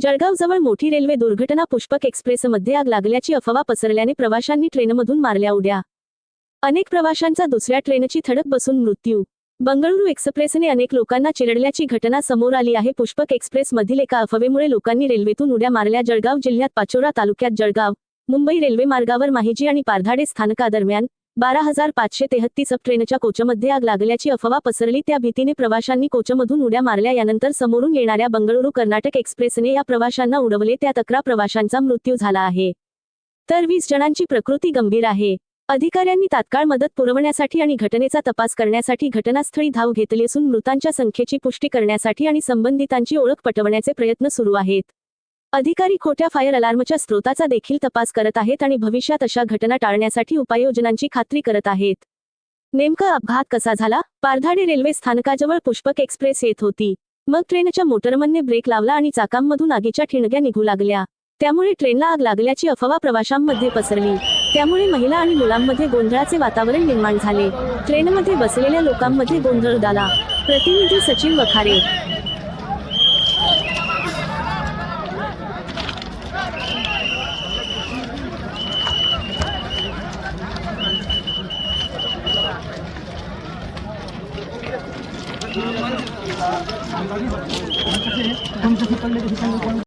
जळगावजवळ मोठी रेल्वे दुर्घटना पुष्पक एक्सप्रेसमध्ये आग लागल्याची अफवा पसरल्याने प्रवाशांनी ट्रेनमधून मारल्या उड्या. अनेक प्रवाशांचा दुसऱ्या ट्रेनची थडक बसून मृत्यू. बंगळुरू एक्सप्रेसने अनेक लोकांना चिरडल्याची घटना समोर आली आहे. पुष्पक एक्सप्रेसमधील एका अफवेमुळे लोकांनी रेल्वेतून उड्या मारल्या. जळगाव जिल्ह्यात पाचोरा तालुक्यात जळगाव मुंबई रेल्वे मार्गावर माहिजी आणि पारधाडे स्थानकादरम्यान बारा हजार पाचशे तेहत्तीस अप ट्रेनच्या कोचमध्ये आग लागल्याची अफवा पसरली. त्या भीतीने प्रवाशांनी कोचमधून उड्या मारल्या. यानंतर समोरून येणाऱ्या बंगळुरू कर्नाटक एक्सप्रेसने या प्रवाशांना उडवले. त्यात अकरा प्रवाशांचा मृत्यू झाला आहे. तर वीस जणांची प्रकृती गंभीर आहे. अधिकाऱ्यांनी तात्काळ मदत पुरवण्यासाठी आणि घटनेचा तपास करण्यासाठी घटनास्थळी धाव घेतली असून मृतांच्या संख्येची पुष्टी करण्यासाठी आणि संबंधितांची ओळख पटवण्याचे प्रयत्न सुरू आहेत. अधिकारी खोट्या फायर अलार्मच्या स्रोताचा देखील तपास करत आहेत आणि भविष्यात अशा घटना टाळण्यासाठी उपाययोजनांची खात्री करत आहेत. नेमका अपघात कसा झाला? पारधाडे रेल्वे स्थानकाजवळ पुष्पक एक्सप्रेस येत होती. मग ट्रेनच्या मोटरमनने ब्रेक लावला आणि चाकांमधून आगीच्या ठिणग्या निघू लागल्या. त्यामुळे ट्रेनला आग लागल्याची अफवा प्रवाशांमध्ये पसरली. त्यामुळे महिला आणि मुलांमध्ये गोंधळाचे वातावरण निर्माण झाले. ट्रेनमध्ये बसलेल्या लोकांमध्ये गोंधळ उडाला. प्रतिनिधी सचिन वखारे পঞ্চাশে পঞ্চাশে পড়লে